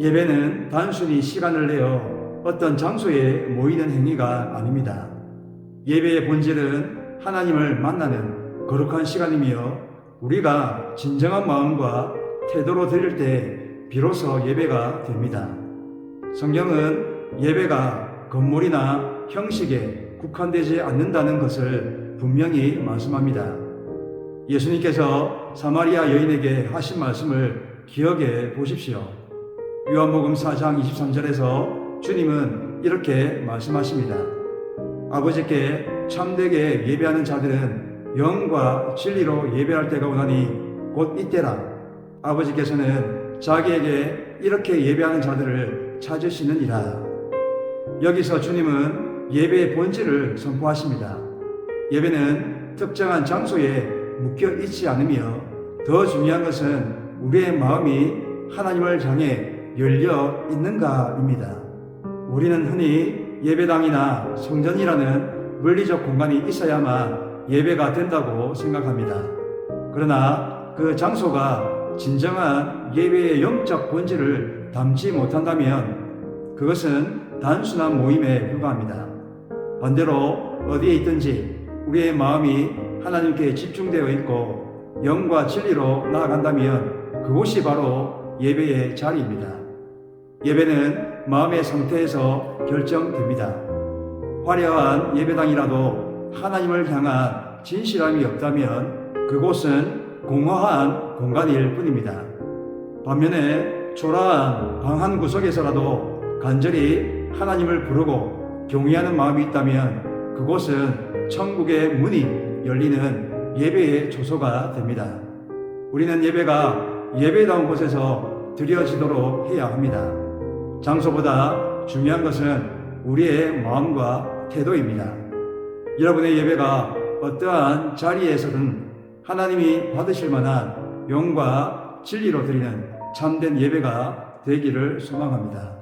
예배는 단순히 시간을 내어 어떤 장소에 모이는 행위가 아닙니다. 예배의 본질은 하나님을 만나는 거룩한 시간이며 우리가 진정한 마음과 태도로 드릴 때 비로소 예배가 됩니다. 성경은 예배가 건물이나 형식에 국한되지 않는다는 것을 분명히 말씀합니다. 예수님께서 사마리아 여인에게 하신 말씀을 기억해 보십시오. 요한복음 4장 23절에서 주님은 이렇게 말씀하십니다. 아버지께 참되게 예배하는 자들은 영과 진리로 예배할 때가 오나니 곧 이때라. 아버지께서는 자기에게 이렇게 예배하는 자들을 찾으시느니라. 여기서 주님은 예배의 본질을 선포하십니다. 예배는 특정한 장소에 묶여 있지 않으며 더 중요한 것은 우리의 마음이 하나님을 향해 열려 있는가입니다. 우리는 흔히 예배당이나 성전이라는 물리적 공간이 있어야만 예배가 된다고 생각합니다. 그러나 그 장소가 진정한 예배의 영적 본질을 담지 못한다면 그것은 단순한 모임에 불과합니다. 반대로 어디에 있든지 우리의 마음이 하나님께 집중되어 있고 영과 진리로 나아간다면 그곳이 바로 예배의 자리입니다. 예배는 마음의 상태에서 결정됩니다. 화려한 예배당이라도 하나님을 향한 진실함이 없다면 그곳은 공허한 공간일 뿐입니다. 반면에 초라한 방 한 구석에서라도 간절히 하나님을 부르고 경외하는 마음이 있다면 그곳은 천국의 문이 열리는 예배의 조소가 됩니다. 우리는 예배가 예배다운 곳에서 드려지도록 해야 합니다. 장소보다 중요한 것은 우리의 마음과 태도입니다. 여러분의 예배가 어떠한 자리에서든 하나님이 받으실 만한 영과 진리로 드리는 참된 예배가 되기를 소망합니다.